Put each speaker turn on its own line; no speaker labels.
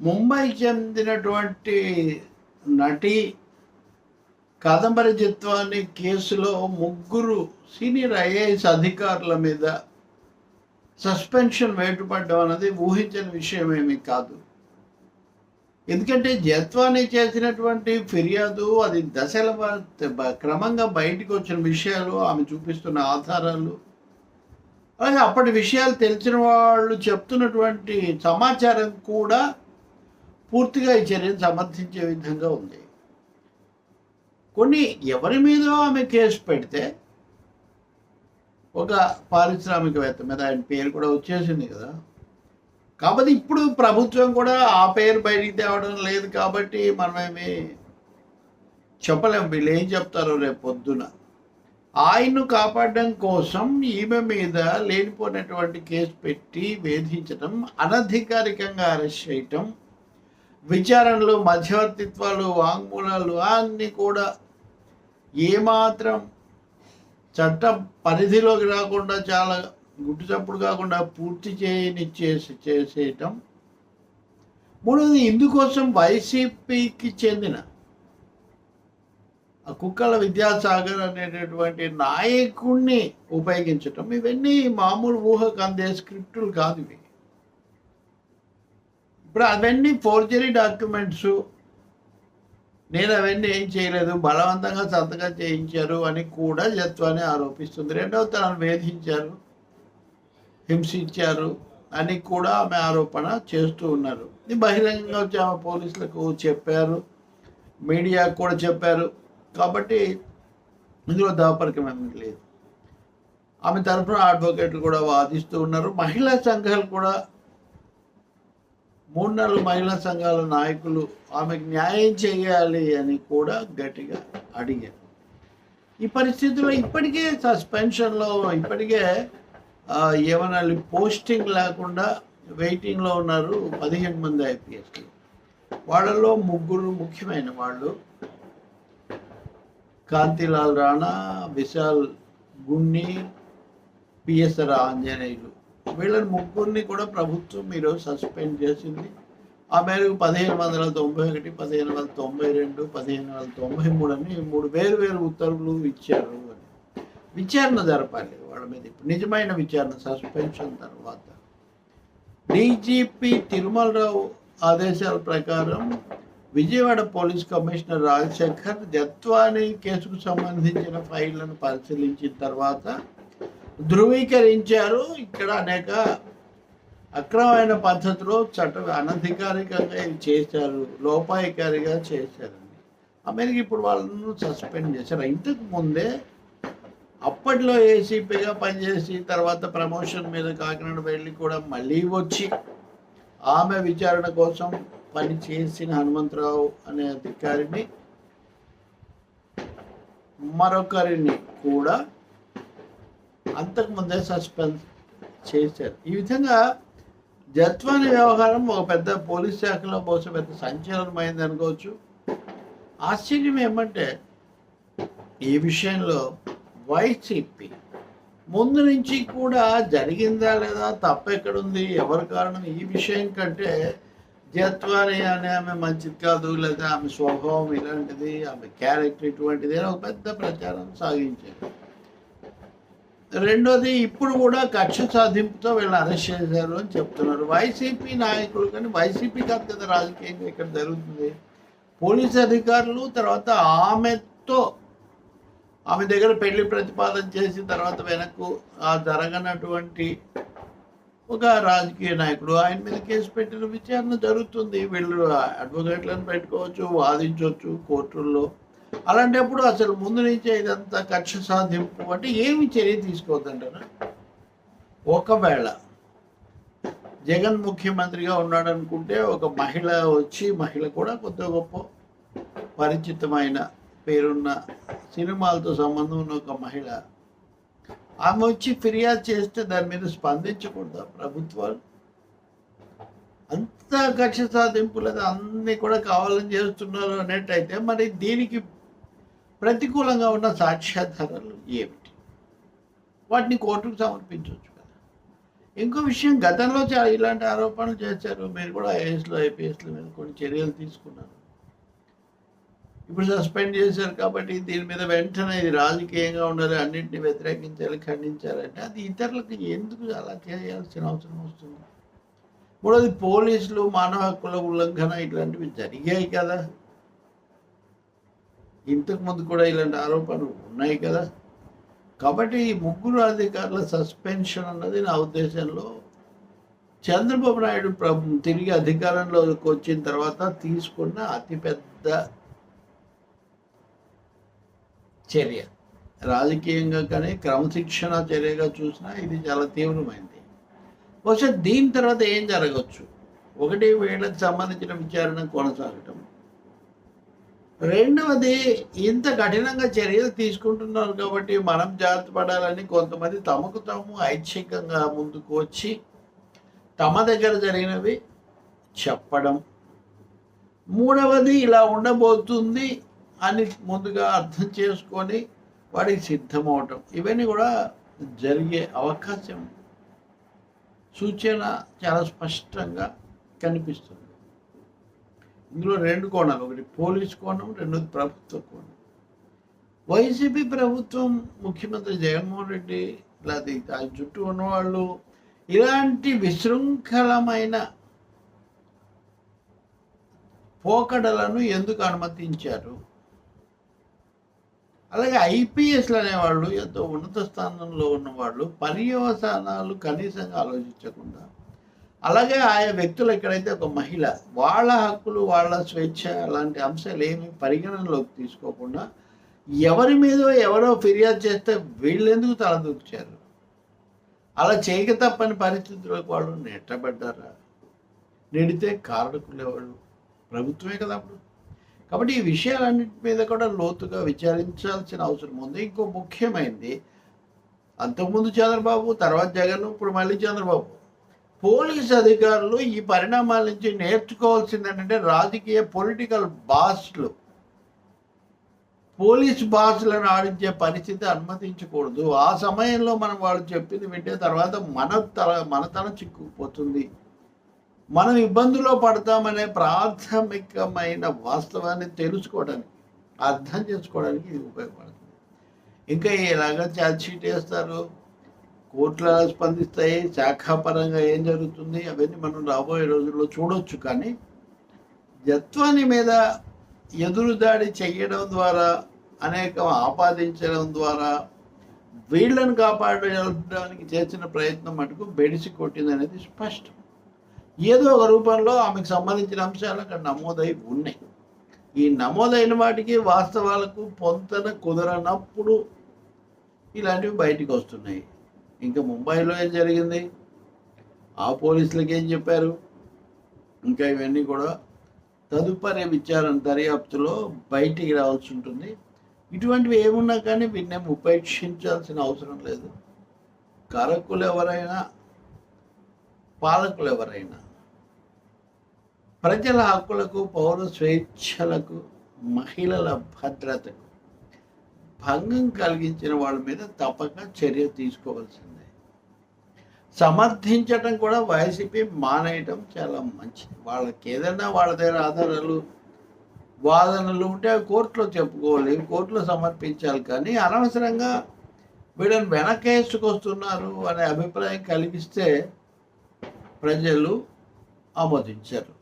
ముంబై చెందినటువంటి నటి కాదంబరిజిత్వాన్ని కేసులో ముగ్గురు సీనియర్ ఐఏఎస్ అధికారుల మీద సస్పెన్షన్ వేటుపడడం అనేది ఊహించని విషయం ఏమీ కాదు. ఎందుకంటే జత్వాని చేసినటువంటి ఫిర్యాదు అది దశల క్రమంగా బయటకు వచ్చిన విషయాలు ఆమె చూపిస్తున్న ఆధారాలు. అలాగే అప్పటి విషయాలు తెలిసిన వాళ్ళు చెప్తున్నటువంటి సమాచారం కూడా పూర్తిగా ఈ చర్యను సమర్థించే విధంగా ఉంది. కొన్ని ఎవరి మీద ఆమె కేసు పెడితే ఒక పారిశ్రామికవేత్త మీద ఆయన పేరు కూడా వచ్చేసింది కదా. కాబట్టి ఇప్పుడు ప్రభుత్వం కూడా ఆ పేరు బయటికి తేవడం లేదు కాబట్టి మనమేమి చెప్పలేము వీళ్ళు ఏం చెప్తారో రేపు పొద్దున. ఆయన్ను కాపాడడం కోసం ఈమె మీద లేనిపోయినటువంటి కేసు పెట్టి వేధించడం అనధికారికంగా అరెస్ట్ చేయటం విచారణలు మధ్యవర్తిత్వాలు వాంగ్మూలాలు అన్నీ కూడా ఏమాత్రం చట్ట పరిధిలోకి రాకుండా చాలా గుట్టుచప్పుడు కాకుండా పూర్తి చేయని చేసి చేసేయటం. మూడవది ఇందుకోసం వైసీపీకి చెందిన ఆ కుక్కల విద్యాసాగర్ అనేటటువంటి నాయకుడిని ఉపయోగించటం. ఇవన్నీ మామూలు ఊహకు అందే స్క్రిప్టులు కాదు ఇవి. ఇప్పుడు అవన్నీ ఫోర్జరీ డాక్యుమెంట్స్. నేను అవన్నీ ఏం చేయలేదు. బలవంతంగా సంతకం చేయించారు అని కూడా జత్వాన్ని ఆరోపిస్తుంది. రెండవ తనను వేధించారు. హింసించారు అని కూడా ఆమె ఆరోపణ చేస్తూ ఉన్నారు. ఇది బహిరంగంగా వచ్చి ఆమె పోలీసులకు చెప్పారు. మీడియా కూడా చెప్పారు. కాబట్టి ఇందులో దాపరికం ఏమీ లేదు. ఆమె తరఫున అడ్వకేట్లు కూడా వాదిస్తూ ఉన్నారు. మహిళా సంఘాలు కూడా మూడు నాలుగు మహిళా సంఘాల నాయకులు ఆమెకు న్యాయం చేయాలి అని కూడా గట్టిగా అడిగారు ఈ పరిస్థితుల్లో ఇప్పటికే సస్పెన్షన్లో ఇప్పటికే ఆ, ఏమనాలి పోస్టింగ్ లేకుండా వెయిటింగ్లో ఉన్నారు పదిహేను మంది ఐపీఎస్లు. వాళ్ళలో ముగ్గురు ముఖ్యమైన వాళ్ళు కాంతిలాల్ రాణా విశాల్ గున్ని పిఎస్ఆర్ ఆంజనేయులు. వీళ్ళని ముగ్గురిని కూడా ప్రభుత్వం ఈరోజు సస్పెండ్ చేసింది. ఆ మేరకు పదిహేను వందల తొంభై ఒకటి పదిహేను వందల తొంభై రెండు పదిహేను వందల తొంభై మూడు అని మూడు వేరు వేరు ఉత్తర్వులు ఇచ్చారు అని. విచారణ జరపాలి వాళ్ళ మీద ఇప్పుడు. నిజమైన విచారణ సస్పెన్షన్ తర్వాత. డీజీపీ తిరుమలరావు ఆదేశాల ప్రకారం విజయవాడ పోలీస్ కమిషనర్ రాజశేఖర్ జత్వాని కేసుకు సంబంధించిన ఫైళ్ళను పరిశీలించిన తర్వాత ధృవీకరించారు. ఇక్కడ అనేక అక్రమమైన పద్ధతిలో చట్ట అనధికారికంగా ఇది చేశారు? లోపాయికారిగా చేశారండి. అమెరికా ఇప్పుడు వాళ్ళను సస్పెండ్ చేశారు. ఇంతకు ముందే అప్పట్లో ఏసీపీగా పనిచేసి తర్వాత ప్రమోషన్ మీద కాకినాడ వెళ్ళి కూడా మళ్ళీ వచ్చి ఆమె విచారణ కోసం పని చేసిన హనుమంతరావు అనే అధికారిని మరొకరిని కూడా అంతకుముందే సస్పెండ్ చేశారు. ఈ విధంగా జత్వాని వ్యవహారం ఒక పెద్ద పోలీస్ శాఖలో బహుశా పెద్ద సంచలనమైంది అనుకోవచ్చు. ఆశ్చర్యం ఏమంటే ఈ విషయంలో వైసీపీ ముందు నుంచి కూడా జరిగిందా లేదా తప్పు ఎక్కడుంది ఎవరి కారణం ఈ విషయం కంటే జత్వాని అనే ఆమె మంచిది కాదు లేదా ఆమె స్వభావం ఇలాంటిది ఆమె క్యారెక్టర్ ఇటువంటిది అని ఒక పెద్ద ప్రచారం సాగించారు. రెండోది ఇప్పుడు కూడా కక్ష సాధింపుతో వీళ్ళని అరెస్ట్ చేశారు అని చెప్తున్నారు. వైసీపీ నాయకులు కానీ వైసీపీ కాదు కదా రాజకీయంగా ఇక్కడ జరుగుతుంది. పోలీస్ అధికారులు తర్వాత ఆమెతో ఆమె దగ్గర పెళ్ళి ప్రతిపాదన చేసిన తర్వాత వెనక్కు ఆ జరగనటువంటి ఒక రాజకీయ నాయకుడు ఆయన మీద కేసు పెట్టిన విచారణ జరుగుతుంది. వీళ్ళు అడ్వకేట్లను పెట్టుకోవచ్చు వాదించవచ్చు కోర్టుల్లో అలాంటప్పుడు అసలు ముందు నుంచే ఇదంతా కక్ష సాధింపు అంటే ఏమి చర్య తీసుకోవద్దంటారా? ఒకవేళ జగన్ ముఖ్యమంత్రిగా ఉన్నాడనుకుంటే ఒక మహిళ వచ్చి మహిళ కూడా కొద్ది గొప్ప పరిచితమైన పేరున్న సినిమాలతో సంబంధం ఉన్న ఒక మహిళ ఆమె వచ్చి ఫిర్యాదు చేస్తే దాని మీద స్పందించకూడదు ప్రభుత్వాలు? అంత కక్ష సాధింపులు అన్నీ కూడా కావాలని చేస్తున్నారు అనేట్టయితే మరి దీనికి ప్రతికూలంగా ఉన్న సాక్ష్యాధారాలు ఏమిటి? వాటిని కోర్టుకు సమర్పించవచ్చు కదా. ఇంకో విషయం గతంలో చాలా ఇలాంటి ఆరోపణలు చేశారు. మీరు కూడా ఐఏఎస్లో ఐపీఎస్ల మీద కొన్ని చర్యలు తీసుకున్నారు. ఇప్పుడు సస్పెండ్ చేశారు కాబట్టి దీని మీద వెంటనే ఇది రాజకీయంగా ఉండాలి అన్నింటిని వ్యతిరేకించాలి ఖండించాలంటే అది ఇతరులకు ఎందుకు అలా చేయాల్సిన అవసరం వస్తుంది? మూడోది పోలీసులు మానవ హక్కుల ఉల్లంఘన ఇట్లాంటివి జరిగాయి కదా. ఇంతకు ముందు కూడా ఇలాంటి ఆరోపణలు ఉన్నాయి కదా. కాబట్టి ఈ ముగ్గురు అధికారుల సస్పెన్షన్ అన్నది నా ఉద్దేశంలో చంద్రబాబు నాయుడు ప్రభు తిరిగి అధికారంలోకి వచ్చిన తర్వాత తీసుకున్న అతిపెద్ద చర్య. రాజకీయంగా కానీ క్రమశిక్షణ చర్యగా చూసినా ఇది చాలా తీవ్రమైంది. బహుశా దీని తర్వాత ఏం జరగవచ్చు ఒకటి వీళ్ళకి సంబంధించిన విచారణ కొనసాగటం. రెండవది ఇంత కఠినంగా చర్యలు తీసుకుంటున్నారు కాబట్టి మనం జాగ్రత్త పడాలని కొంతమంది తమకు తాము ఐచ్ఛికంగా ముందుకు వచ్చి తమ దగ్గర జరిగినవి చెప్పడం. మూడవది ఇలా ఉండబోతుంది అని ముందుగా అర్థం చేసుకొని వాడికి సిద్ధమవటం. ఇవన్నీ కూడా జరిగే అవకాశం. సూచన చాలా స్పష్టంగా కనిపిస్తుంది. ఇందులో రెండు కోణాలు ఒకటి పోలీస్ కోణం రెండోది ప్రభుత్వ కోణం. వైసీపీ ప్రభుత్వం ముఖ్యమంత్రి జగన్మోహన్ రెడ్డి లేకపోతే ఆ చుట్టూ ఉన్నవాళ్ళు ఇలాంటి విశృంఖలమైన పోకడలను ఎందుకు అనుమతించారు? అలాగే ఐపీఎస్లు అనేవాళ్ళు ఎంతో ఉన్నత స్థానంలో ఉన్నవాళ్ళు పర్యవసానాలు కనీసంగా ఆలోచించకుండా అలాగే ఆయా వ్యక్తులు ఎక్కడైతే ఒక మహిళ వాళ్ళ హక్కులు వాళ్ళ స్వేచ్ఛ అలాంటి అంశాలు ఏమి పరిగణనలోకి తీసుకోకుండా ఎవరి మీదో ఎవరో ఫిర్యాదు చేస్తే వీళ్ళెందుకు తలదూర్చారు అలా చేయక తప్పని పరిస్థితులకు వాళ్ళు నెట్టబడ్డారా? నెడితే కారకులు ఎవరు ప్రభుత్వమే కదా అప్పుడు. కాబట్టి ఈ విషయాలన్నింటి మీద కూడా లోతుగా విచారించాల్సిన అవసరం ఉంది. ఇంకో ముఖ్యమైనది అంతకుముందు చంద్రబాబు తర్వాత జగన్ ఇప్పుడు మళ్ళీ చంద్రబాబు. పోలీస్ అధికారులు ఈ పరిణామాల నుంచి నేర్చుకోవాల్సింది ఏంటంటే రాజకీయ పొలిటికల్ బాస్లు. పోలీస్ బాసులను ఆడించే పరిస్థితి అనుమతించకూడదు. ఆ సమయంలో మనం వాళ్ళు చెప్పింది వింటే తర్వాత మన తల మన తల చిక్కుకుపోతుంది. మనం ఇబ్బందులో పడతామనే ప్రాథమికమైన వాస్తవాన్ని తెలుసుకోవడానికి అర్థం చేసుకోవడానికి ఇది ఉపయోగపడుతుంది. ఇంకా ఎలాగ ఛార్జ్ షీట్ వేస్తారు? కోర్టులు స్పందిస్తాయి శాఖాపరంగా ఏం జరుగుతుంది అవన్నీ మనం రాబోయే రోజుల్లో చూడొచ్చు. కానీ జత్వాని మీద ఎదురుదాడి చెయ్యడం ద్వారా అనేకం ఆపాదించడం ద్వారా వీళ్ళను కాపాడడానికి చేసిన ప్రయత్నం మటుకు బెడిసి కొట్టింది అనేది స్పష్టం. ఏదో ఒక రూపంలో ఆమెకు సంబంధించిన అంశాలు అక్కడ నమోదై ఉన్నాయి. ఈ నమోదైన వాటికి వాస్తవాలకు పొంతన కుదరనప్పుడు ఇలాంటివి బయటికి వస్తున్నాయి. ఇంకా ముంబైలో ఏం జరిగింది? ఆ పోలీసులకి ఏం చెప్పారు? ఇంకా ఇవన్నీ కూడా తదుపరి విచారణ దర్యాప్తులో బయటికి రావాల్సి ఉంటుంది. ఇటువంటివి ఏమున్నా కానీ వీటిని ఉపేక్షించాల్సిన అవసరం లేదు. కారకులు ఎవరైనా పాలకులు ఎవరైనా ప్రజల హక్కులకు పౌర స్వేచ్ఛలకు మహిళల భద్రతకు భంగం కలిగించిన వాళ్ళ మీద తప్పక చర్య తీసుకోవాల్సిందే. సమర్థించటం కూడా వైసీపీ మానేయటం చాలా మంచిది. వాళ్ళకి ఏదైనా వాళ్ళ దగ్గర ఆధారాలు వాదనలు ఉంటే అవి కోర్టులో చెప్పుకోవాలి కోర్టులో సమర్పించాలి. కానీ అనవసరంగా వీళ్ళని వెనకేసుకొస్తున్నారు అనే అభిప్రాయం కలిగిస్తే ప్రజలు ఆమోదించారు.